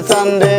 দল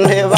দয়াল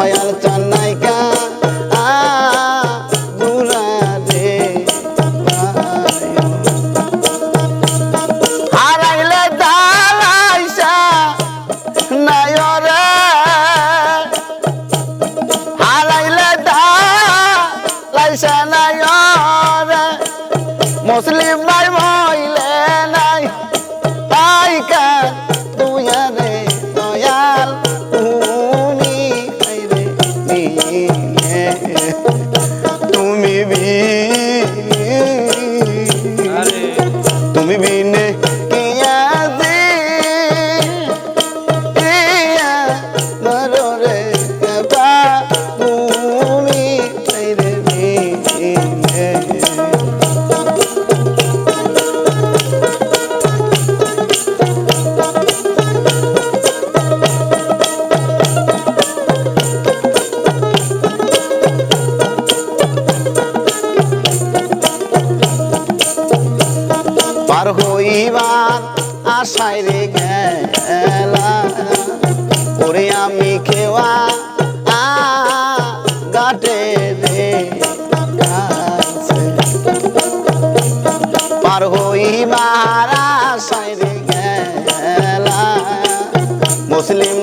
দয়াল আমার আশায় রে গেলা ওরে আমি খেওয়া আ গাটে দে পার হইবার আশায় রে গেলা মুসলিম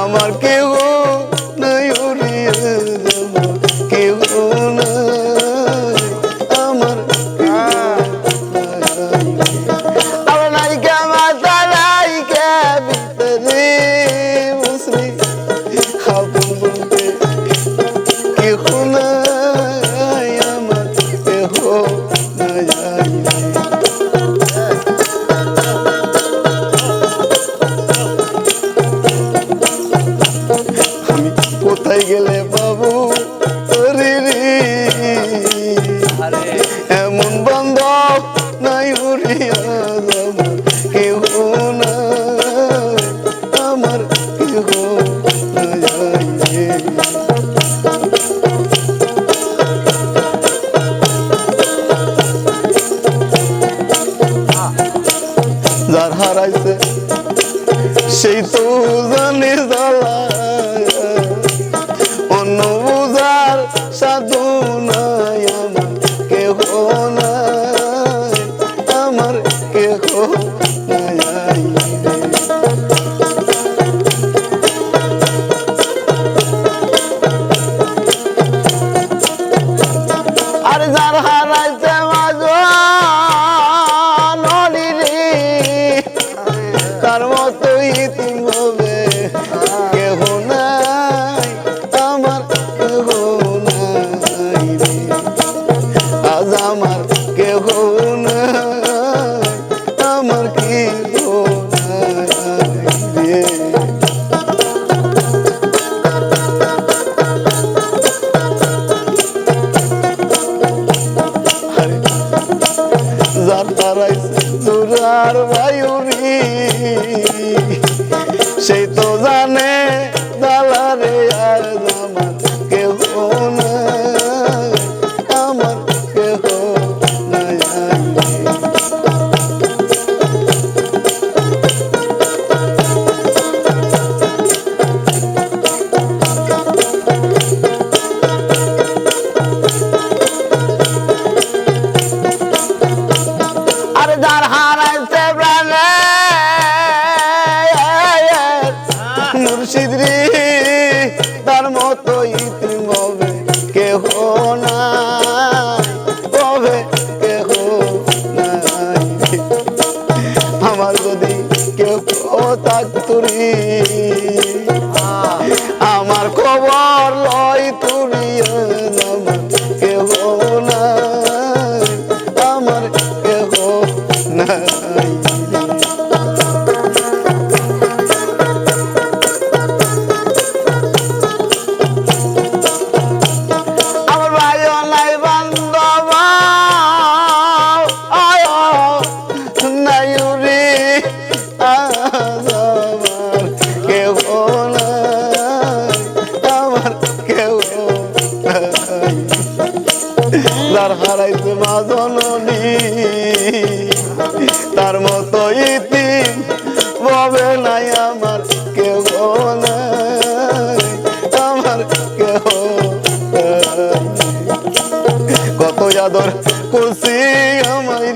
আমার কেউ নাই উড়িয়ে যাব কেউ মাতা নাইকা বিপদে মুসলি খাবুন বলতে কেউ নাই। যার হারাইছে সেই তো জানে জ্বালা অন্য বুঝার সাধু নাই কেহ নাই আমার কেহ por আদর করছি আমারি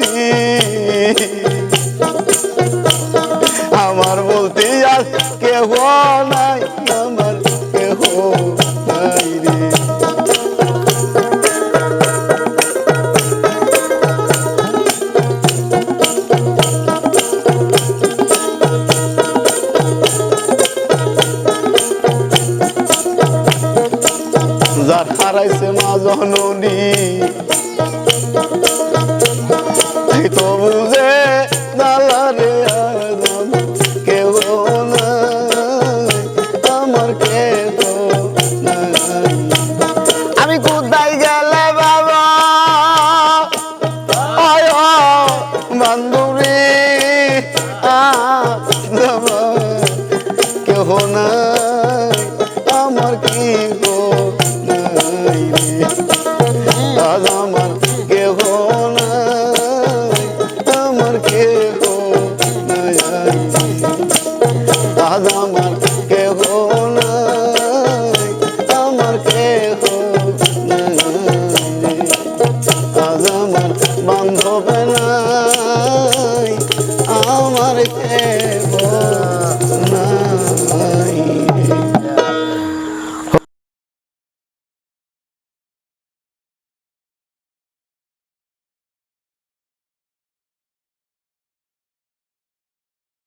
হারাইছে মা